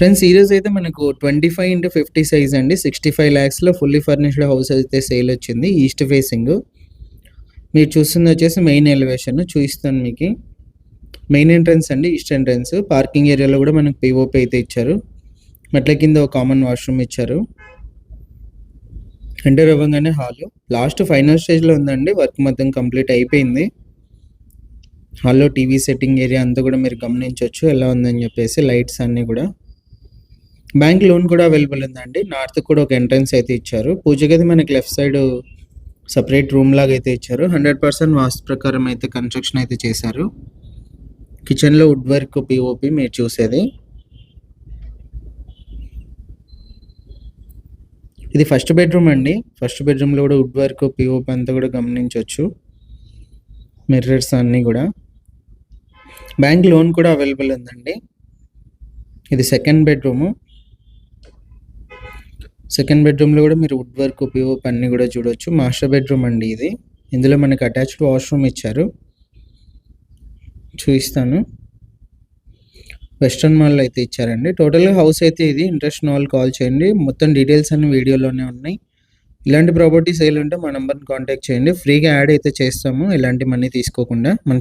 Friends ఈరోజు అయితే మనకు twenty five into fifty size అండి. సిక్స్టీ ఫైవ్ ల్యాక్స్లో ఫుల్లీ ఫర్నిష్డ్ హౌస్ అయితే సేల్ వచ్చింది. ఈస్ట్ ఫేసింగ్ మీరు చూస్తుంది వచ్చేసి మెయిన్ ఎలివేషన్ చూపిస్తాను మీకు. మెయిన్ ఎంట్రన్స్ అండి ఈస్ట్ ఎంట్రన్స్ పార్కింగ్ ఏరియాలో కూడా మనకు పిఓపి అయితే ఇచ్చారు. మెట్ల కింద ఒక కామన్ వాష్రూమ్ ఇచ్చారు. ఎంటర్ అవ్వగానే హాల్ లాస్ట్ ఫైనల్ స్టేజ్లో ఉందండి. వర్క్ మొత్తం కంప్లీట్ అయిపోయింది. హాల్లో టీవీ సెట్టింగ్ ఏరియా అంతా కూడా మీరు గమనించవచ్చు. ఎలా ఉందని చెప్పేసి లైట్స్ అన్నీ కూడా. బ్యాంక్ లోన్ కూడా అవైలబుల్ ఉందండి. నార్త్ కూడా ఒక ఎంట్రన్స్ అయితే ఇచ్చారు. పూజ గది మనకి లెఫ్ట్ సైడ్ సపరేట్ రూమ్ లాగా అయితే ఇచ్చారు. హండ్రెడ్ పర్సెంట్ వాస్తు ప్రకారం అయితే కన్స్ట్రక్షన్ అయితే చేశారు. కిచెన్లో వుడ్ వర్క్ పిఓపి మీరు చూసేది. ఇది ఫస్ట్ బెడ్రూమ్ అండి. ఫస్ట్ బెడ్రూమ్లో కూడా వుడ్ వర్క్ పిఓపి అంతా కూడా గమనించవచ్చు. మిర్రర్స్ అన్నీ కూడా. బ్యాంక్ లోన్ కూడా అవైలబుల్ ఉందండి. ఇది సెకండ్ బెడ్రూము సెకండ్ బెడ్రూమ్లో కూడా మీరు వుడ్ వర్క్ పిఓపి అన్నీ కూడా చూడొచ్చు. మాస్టర్ బెడ్రూమ్ అండి ఇది. ఇందులో మనకి అటాచ్డ్ వాష్రూమ్ ఇచ్చారు. చూపిస్తాను. వెస్ట్రన్ మాల్ అయితే ఇచ్చారండి. టోటల్గా హౌస్ అయితే ఇది. ఇంట్రెస్ట్ ఉన్న వాళ్ళు కాల్ చేయండి. మొత్తం డీటెయిల్స్ అన్ని వీడియోలోనే ఉన్నాయి. ఇలాంటి ప్రాపర్టీస్ సేల్ ఉంటే మా నెంబర్ని కాంటాక్ట్ చేయండి. ఫ్రీగా యాడ్ అయితే చేస్తాము. ఎలాంటి మనీ తీసుకోకుండా. మన